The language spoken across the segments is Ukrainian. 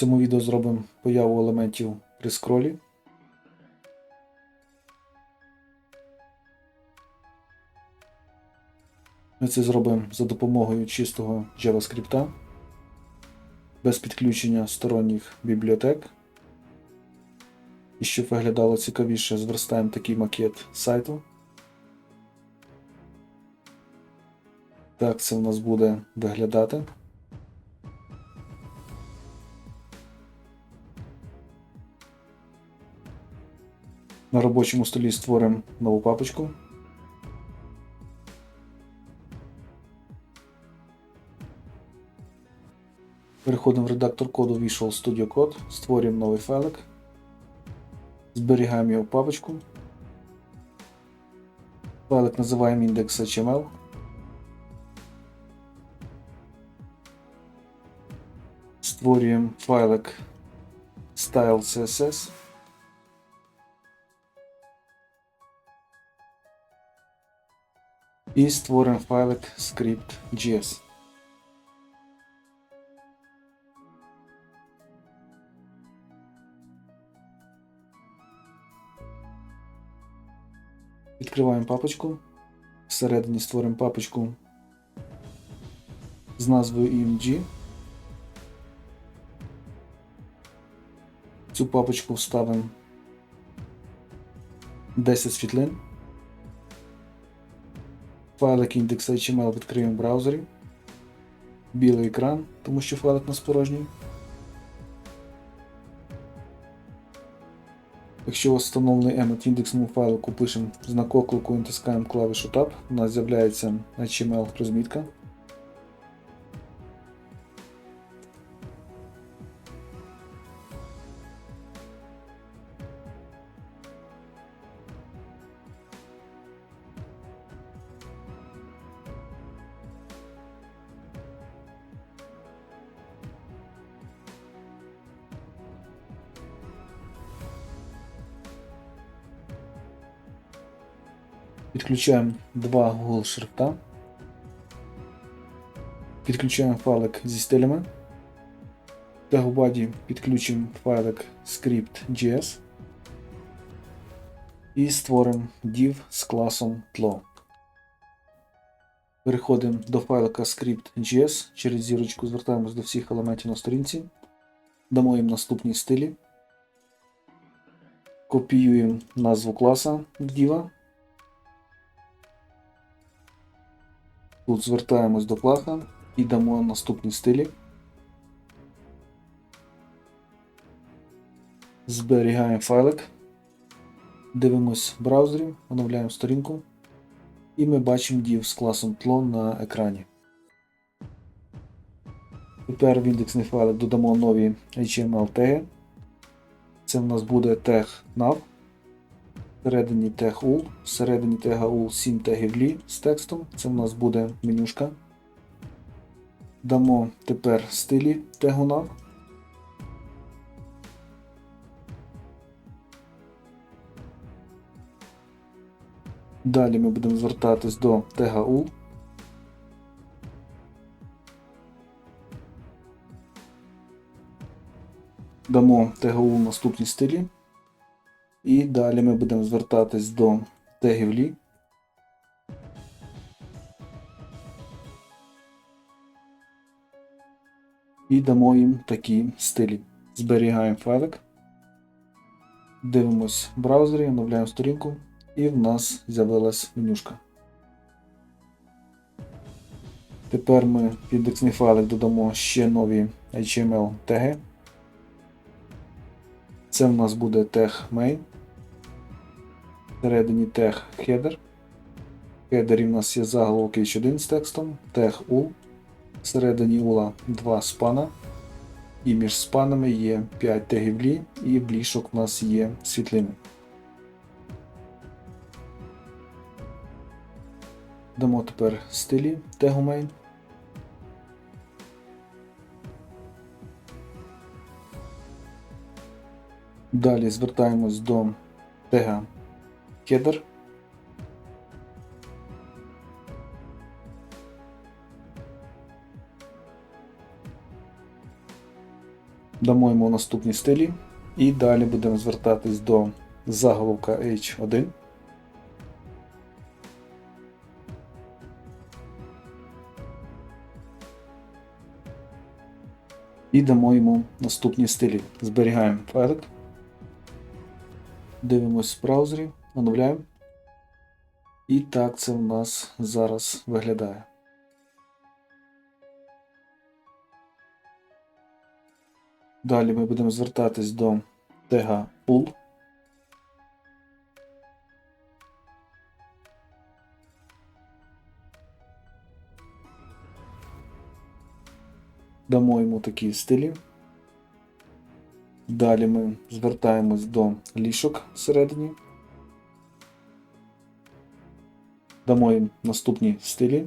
цьому відео зробимо появу елементів при скролі. Ми це зробимо за допомогою чистого JavaScript, без підключення сторонніх бібліотек. І щоб виглядало цікавіше, зверстаємо такий макет сайту. Так це у нас буде виглядати. На робочому столі створимо нову папочку. Переходимо в редактор коду Visual Studio Code, створюємо новий файлик, зберігаємо його в папочку. Файлик називаємо index.html. Створюємо файлик style І створимо файлик script.js. Відкриваємо папочку. Всередині створимо папочку з назвою EMG. Цю папочку вставимо 10 світлин. Файлик index.html відкриємо в браузері. Білий екран, тому що файлик нас порожній. Якщо у вас встановлений емет індексному файлику, пишемо знак оклику і натискаємо клавішу Tab, у нас з'являється HTML розмітка. Підключаємо два Google шрифта. Підключаємо файлик зі стилями. В тегубаді підключимо файлик script.js і створимо div з класом тло. Переходимо до файлика script.js, через зірочку звертаємось до всіх елементів на сторінці, дамо їм наступні стилі, копіюємо назву класа в Тут звертаємось до плаха і дамо наступні стилі. Зберігаємо файлик. Дивимось в браузері, оновляємо сторінку. І ми бачимо div з класом тло на екрані. Тепер в індексний файлик додамо нові HTML теги. Це в нас буде тег nav. Всередині тег ul, всередині тега ul 7 тегів лі з текстом. Це в нас буде менюшка. Дамо тепер стилі тегу nav. Далі ми будемо звертатись до тега ul. Дамо тегу ul наступні стилі. І далі ми будемо звертатись до тегів лі. І дамо їм такі стилі. Зберігаємо файлик. Дивимось в браузері, оновляємо сторінку, і в нас з'явилась менюшка. Тепер ми в індексний файлик додамо ще нові HTML теги. Це в нас буде тег main. Всередині тег header. В хедері в нас є заголовок H1 з текстом, тег ul. Всередині ула 2 спана. І між спанами є 5 тегів лі, і в лішок в нас є світлини. Дамо тепер стилі тегу main. Далі звертаємось до тега header. Дамо йому наступні стилі. І далі будемо звертатись до заголовка H1. І дамо йому наступні стилі. Зберігаємо файлик. Дивимось в браузері, оновляємо. І так це в нас зараз виглядає. Далі ми будемо звертатись до тега pool. Дамо йому такі стилі. Далі ми звертаємось до лішок всередині. Дамо їм наступні стилі.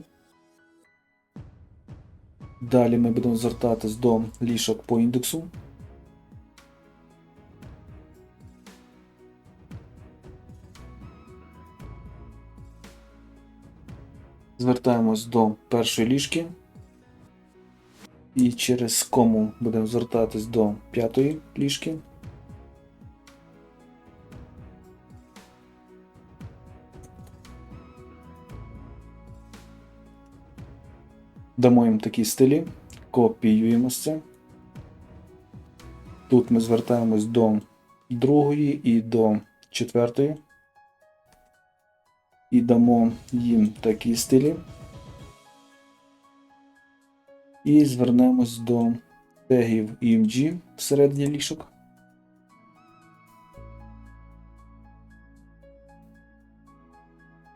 Далі ми будемо звертатись до лішок по індексу. Звертаємось до першої ліжки. І через кому будемо звертатись до п'ятої ліжки. Дамо їм такі стилі, копіюємо це. Тут ми звертаємось до другої і до четвертої. І дамо їм такі стилі. І звернемось до тегів EMG всередині лішок.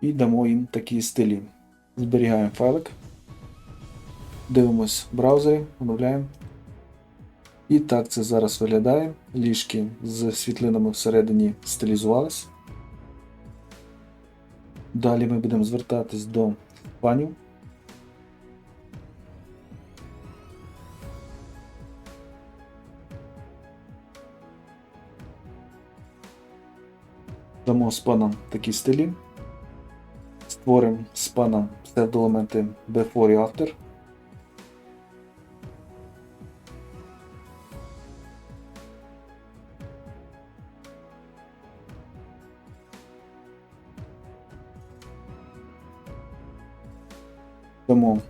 І дамо їм такі стилі. Зберігаємо файлик. Дивимось в браузері, оновляємо. І так це зараз виглядає. Ліжки з світлинами всередині стилізувались. Далі ми будемо звертатись до панів. Дамо спанам такі стилі. Створимо спанам псевдоелементи Before і After.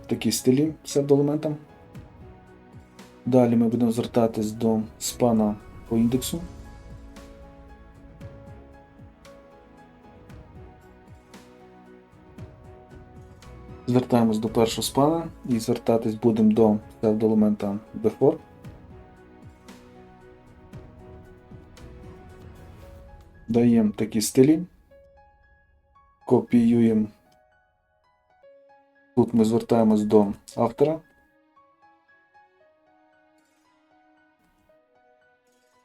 Такі стилі псевдоелементам. Далі ми будемо звертатись до спана по індексу. Звертаємось до першого спана і звертатись будемо до псевдоелемента before. Даємо такі стилі. Копіюємо. Тут ми звертаємось до автора.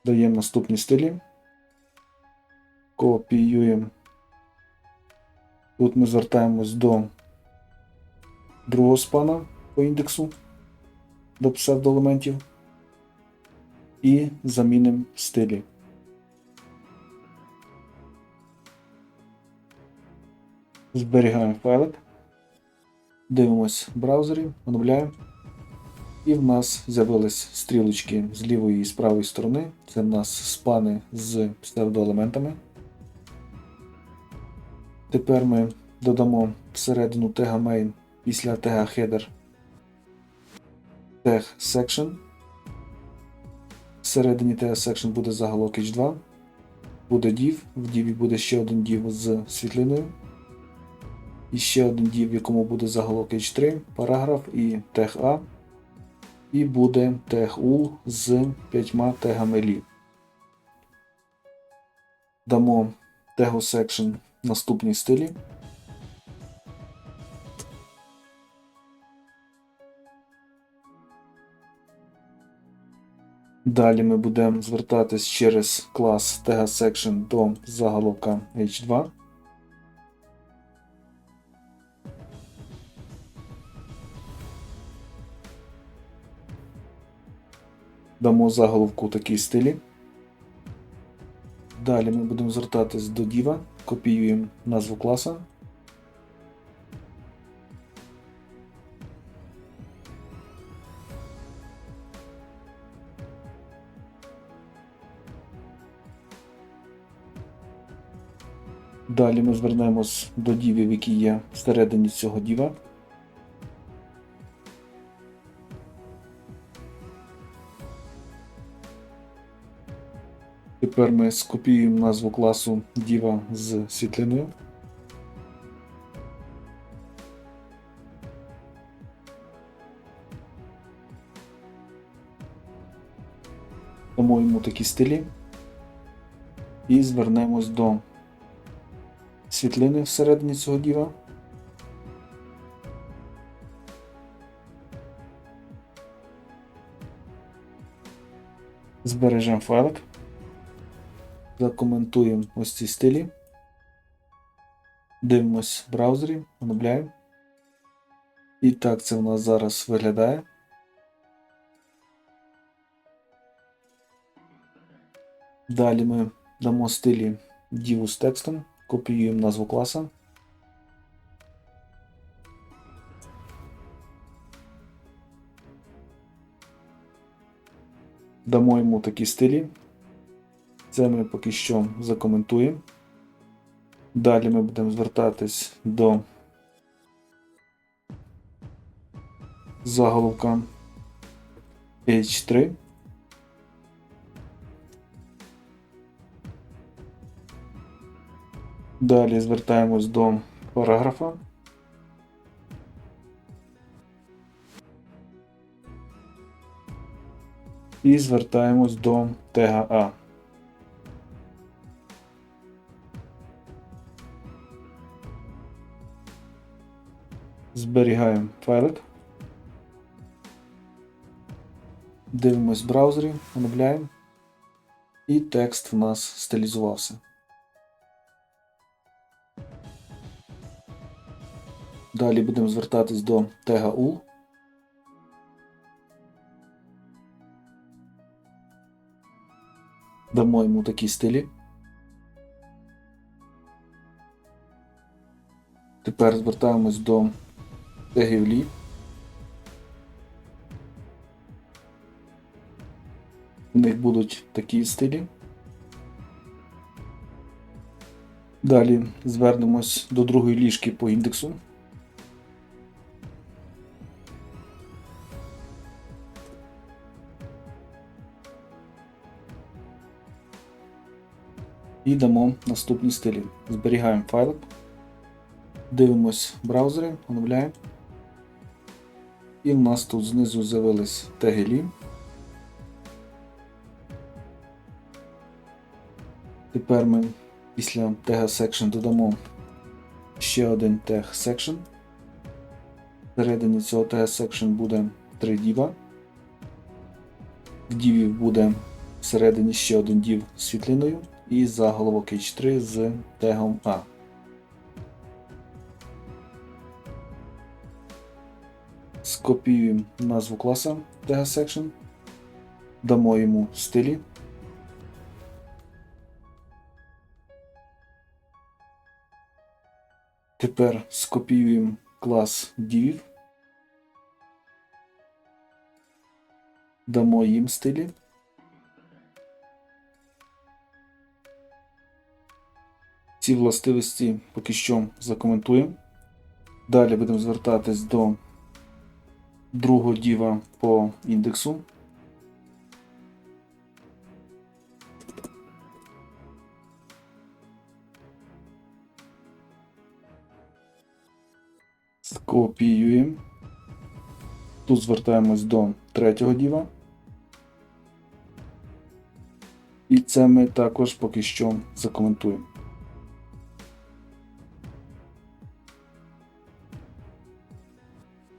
Даємо наступні стилі. Копіюємо. Тут ми звертаємось до другого спана по індексу до псевдоелементів і замінимо стилі. Зберігаємо файлик, дивимось в браузері, оновляємо. І в нас з'явились стрілочки з лівої і з правої сторони. Це в нас спани з псевдоелементами. Тепер ми додамо всередину тега main після тега header тег section. Всередині тега section буде заголовок H2, буде div, в div буде ще один div з світлиною. І ще один div, в якому буде заголовок H3, параграф і тег A. І буде тег U з п'ятьма тегами лі. Дамо тегу section наступні стилі. Далі ми будемо звертатись через клас TegaSection до заголовка H2. дамо заголовку в такій стилі. Далі ми будемо звертатись до діва, копіюємо назву класа. Далі ми звернемось до дівів, які є всередині цього діва. Тепер ми скопіюємо назву класу діва з світлиною. Йому такі стилі. І звернемось до світлини всередині цього діва. Збережемо файлик. Закоментуємо ось ці стилі. Дивимось в браузері, оновляємо. І так це в нас зараз виглядає. Далі ми дамо стилі діву з текстом, копіюємо назву класа. Дамо йому такі стилі. Це ми поки що закоментуємо. Далі ми будемо звертатись до заголовка H3. Далі звертаємось до параграфа. І звертаємось до тега А. Зберігаємо файлик. Дивимось в браузері, оновляємо. І текст в нас стилізувався. Далі будемо звертатись до тега UL. Дамо йому такі стилі. Тепер звертаємось до тегів лі. У них будуть такі стилі. Далі звернемось до другої ліжки по індексу. І дамо наступні стилі. Зберігаємо файлик. Дивимось в браузері, оновляємо. І в нас тут знизу з'явились теги лі. Тепер ми після тега section додамо ще один тег section. Всередині цього тега section буде 3 діва. В діві буде всередині ще один дів з світлиною і заголовок H3 з тегом A. Скопіюємо назву класа Tega дамо йому стилі. Тепер скопіюємо клас div, дамо їм стилі. Ці властивості поки що закоментуємо. Далі будемо звертатись до другого діва по індексу. Скопіюємо. Тут звертаємось до третього діва. І це ми також поки що закоментуємо.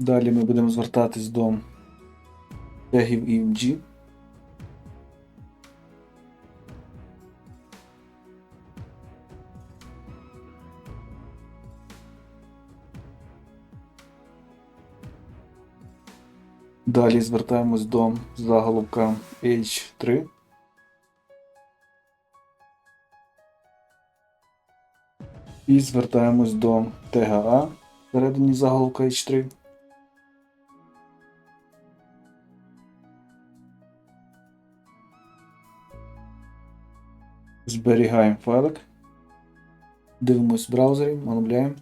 Далі ми будемо звертатись до тегів EMG. Далі звертаємось до заголовка H3. І звертаємось до тега A всередині заголовка H3. Зберігаємо файлик. Дивимось в браузері, оновляємо.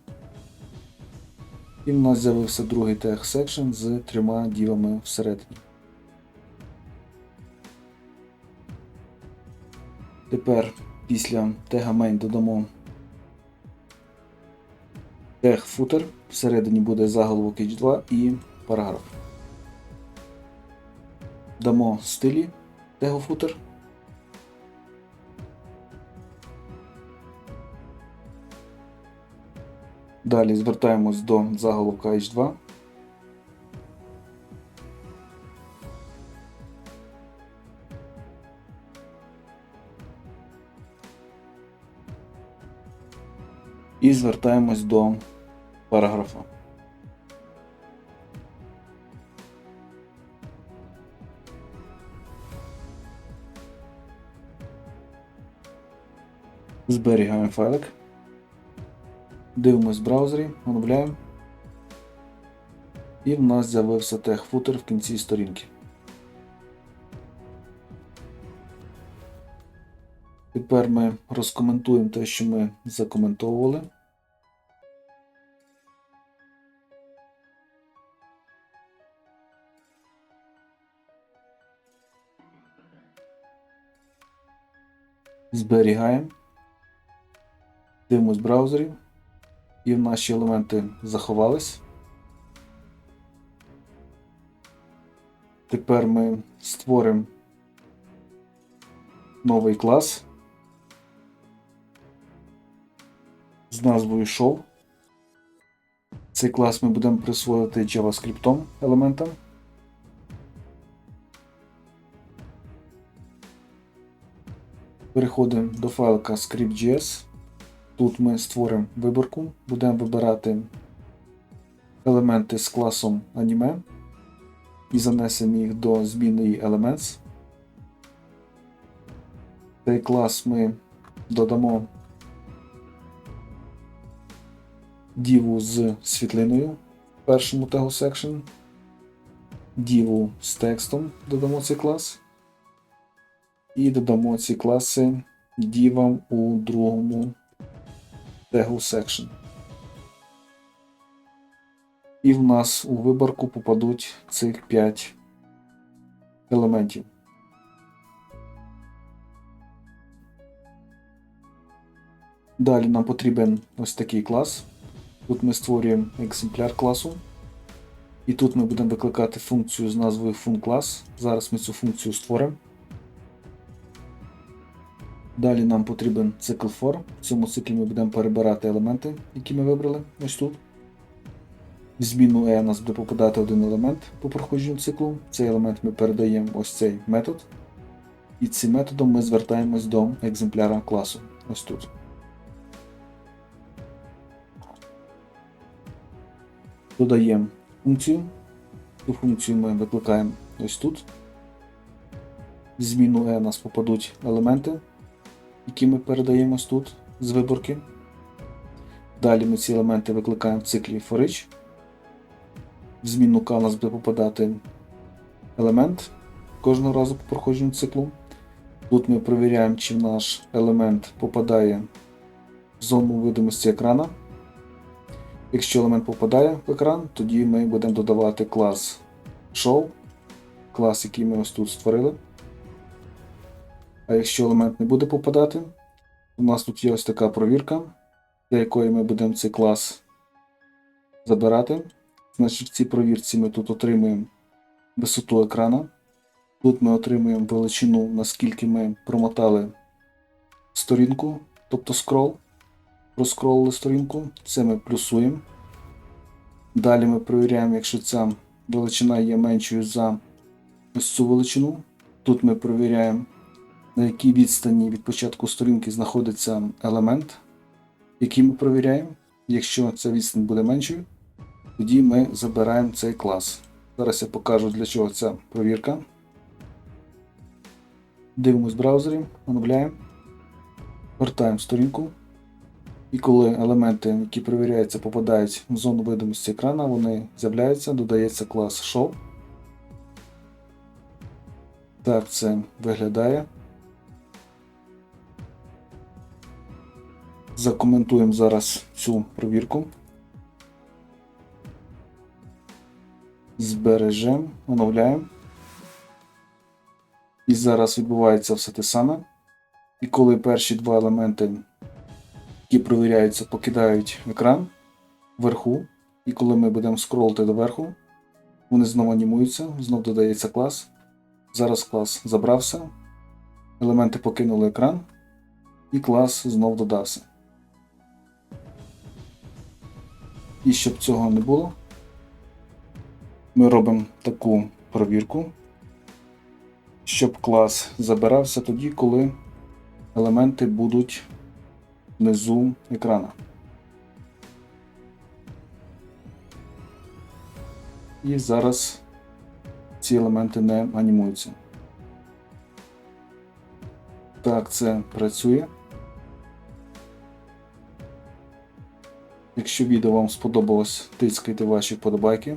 І в нас з'явився другий тег section з трьома дівами всередині. Тепер після тега main додамо тег footer. Всередині буде заголовок H2 і параграф. Дамо стилі тегу footer. Далі звертаємось до заголовка H2. І звертаємось до параграфа. Зберігаємо файлик. Дивимось в браузері, оновляємо. І в нас з'явився тег футер в кінці сторінки. Тепер ми розкоментуємо те, що ми закоментовували. Зберігаємо. Дивимось в браузері. І наші елементи заховались. Тепер ми створимо новий клас з назвою Show. Цей клас ми будемо присвоювати JavaScript елементам. Переходимо до файлика script.js. Тут ми створимо виборку, будемо вибирати елементи з класом Anime і занесемо їх до змінної Elements. Цей клас ми додамо діву з світлиною в першому тегу section, діву з текстом додамо цей клас. І додамо ці класи дівам у другому тегу section. І в нас у виборку попадуть цих 5 елементів. Далі нам потрібен ось такий клас. Тут ми створюємо екземпляр класу. І тут ми будемо викликати функцію з назвою FunClass. Зараз ми цю функцію створимо. Далі нам потрібен цикл for. В цьому циклі ми будемо перебирати елементи, які ми вибрали ось тут. В зміну E у нас буде попадати один елемент по проходженню циклу. Цей елемент ми передаємо ось цей метод. І цим методом ми звертаємось до екземпляра класу. Ось тут. Додаємо функцію. Цю функцію ми викликаємо ось тут. В зміну E у нас попадуть елементи які ми передаємо тут з виборки. Далі ми ці елементи викликаємо в циклі forEach. В змінну К у нас буде попадати елемент кожного разу по проходженню циклу. Тут ми перевіряємо, чи наш елемент попадає в зону видимості екрана. Якщо елемент попадає в екран, тоді ми будемо додавати клас Show, клас, який ми ось тут створили. А якщо елемент не буде попадати, у нас тут є ось така провірка, для якої ми будемо цей клас забирати. Значить, в цій провірці ми тут отримуємо висоту екрана. Тут ми отримуємо величину, наскільки ми промотали сторінку, тобто скрол, проскролили сторінку, це ми плюсуємо. Далі ми перевіряємо, якщо ця величина є меншою за ось цю величину. Тут ми перевіряємо на якій відстані від початку сторінки знаходиться елемент, який ми провіряємо. Якщо ця відстань буде меншою, тоді ми забираємо цей клас. Зараз я покажу для чого ця провірка. Дивимось в браузері, оновляємо, вертаємо сторінку. І коли елементи, які перевіряються, попадають в зону видимості екрана, вони з'являються, додається клас Show. Так це виглядає. Закоментуємо зараз цю провірку. Збережемо, оновляємо. І зараз відбувається все те саме. І коли перші два елементи, які провіряються, покидають екран вверху, і коли ми будемо скролити доверху, вони знову анімуються, знову додається клас. Зараз клас забрався, елементи покинули екран, і клас знов додався. І щоб цього не було, ми робимо таку провірку, щоб клас забирався тоді, коли елементи будуть внизу екрана. І зараз ці елементи не анімуються. Так, це працює. Якщо відео вам сподобалось, тискайте ваші вподобайки.